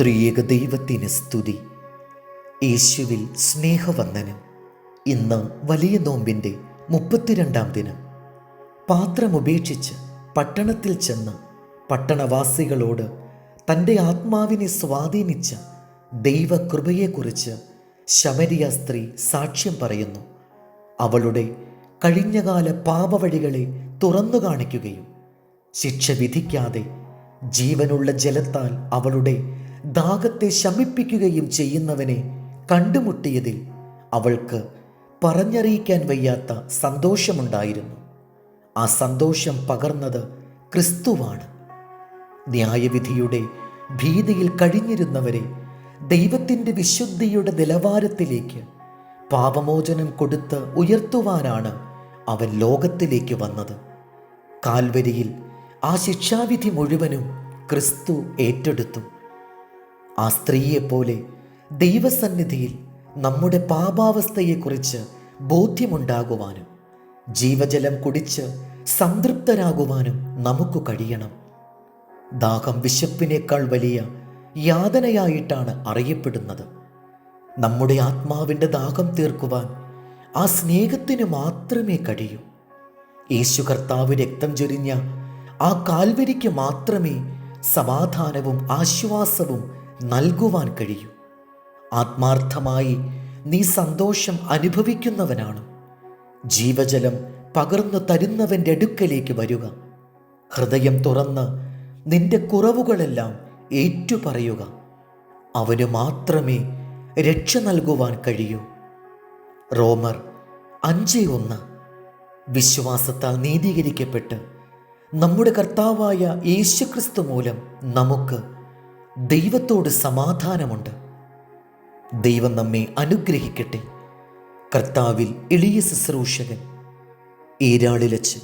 ത്രിയേക ദൈവത്തിന് സ്തുതി. യേശുവിൽ സ്നേഹവന്ദനം. ഇന്ന് വലിയ നോമ്പിന്റെ മുപ്പത്തിരണ്ടാം ദിനം. പാത്രമുപേക്ഷിച്ച് പട്ടണത്തിൽ ചെന്ന് പട്ടണവാസികളോട് തന്റെ ആത്മാവിനെ സ്വാധീനിച്ച ദൈവകൃപയെക്കുറിച്ച് ശമരിയ സ്ത്രീ സാക്ഷ്യം പറയുന്നു. അവളുടെ കഴിഞ്ഞകാല പാപവഴികളെ തുറന്നു കാണിക്കുകയും ശിക്ഷ വിധിക്കാതെ ജീവനുള്ള ജലത്താൽ അവളുടെ ദാഹത്തെ ശമിപ്പിക്കുകയും ചെയ്യുന്നവനെ കണ്ടുമുട്ടിയതിൽ അവൾക്ക് പറഞ്ഞറിയിക്കാൻ വയ്യാത്ത സന്തോഷമുണ്ടായിരുന്നു. ആ സന്തോഷം പകർന്നത് ക്രിസ്തുവാണ്. ന്യായവിധിയുടെ ഭീതിയിൽ കഴിഞ്ഞിരുന്നവരെ ദൈവത്തിന്റെ വിശുദ്ധിയുടെ നിലവാരത്തിലേക്ക് പാപമോചനം കൊടുത്ത് ഉയർത്തുവാനാണ് അവൻ ലോകത്തിലേക്ക് വന്നത്. കാൽവരിയിൽ ആ ശിക്ഷാവിധി മുഴുവനും ക്രിസ്തു ഏറ്റെടുത്തു. ആ സ്ത്രീയെപ്പോലെ ദൈവസന്നിധിയിൽ നമ്മുടെ പാപാവസ്ഥയെക്കുറിച്ച് ബോധ്യമുണ്ടാകുവാനും ജീവജലം കുടിച്ച് സംതൃപ്തരാകുവാനും നമുക്ക് കഴിയണം. ദാഹം വിശപ്പിനേക്കാൾ വലിയ യാതനയായിട്ടാണ് അറിയപ്പെടുന്നത്. നമ്മുടെ ആത്മാവിന്റെ ദാഹം തീർക്കുവാൻ ആ സ്നേഹത്തിന് മാത്രമേ കഴിയൂ. യേശു കർത്താവ് രക്തം ചൊരിഞ്ഞ ആ കാൽവരിക്ക് മാത്രമേ സമാധാനവും ആശ്വാസവും നൽകുവാൻ കഴിയൂ. ആത്മാർത്ഥമായി നീ സന്തോഷം അനുഭവിക്കുന്നവനാണ്. ജീവജലം പകർന്നു തരുന്നവന്റെ അടുക്കലേക്ക് വരിക. ഹൃദയം തുറന്ന് നിന്റെ കുറവുകളെല്ലാം ഏറ്റുപറയുക. അവന് മാത്രമേ രക്ഷ നൽകുവാൻ കഴിയൂ. റോമർ അഞ്ച് ഒന്ന്. വിശ്വാസത്താൽ നീതീകരിക്കപ്പെട്ട് നമ്മുടെ കർത്താവായ യേശുക്രിസ്തു മൂലം നമുക്ക് ദൈവത്തോട് സമാധാനമുണ്ട്. ദൈവം നമ്മെ അനുഗ്രഹിക്കട്ടെ. കർത്താവിൽ എളിയ ശുശ്രൂഷകൻ ഈരാളിലച്ച്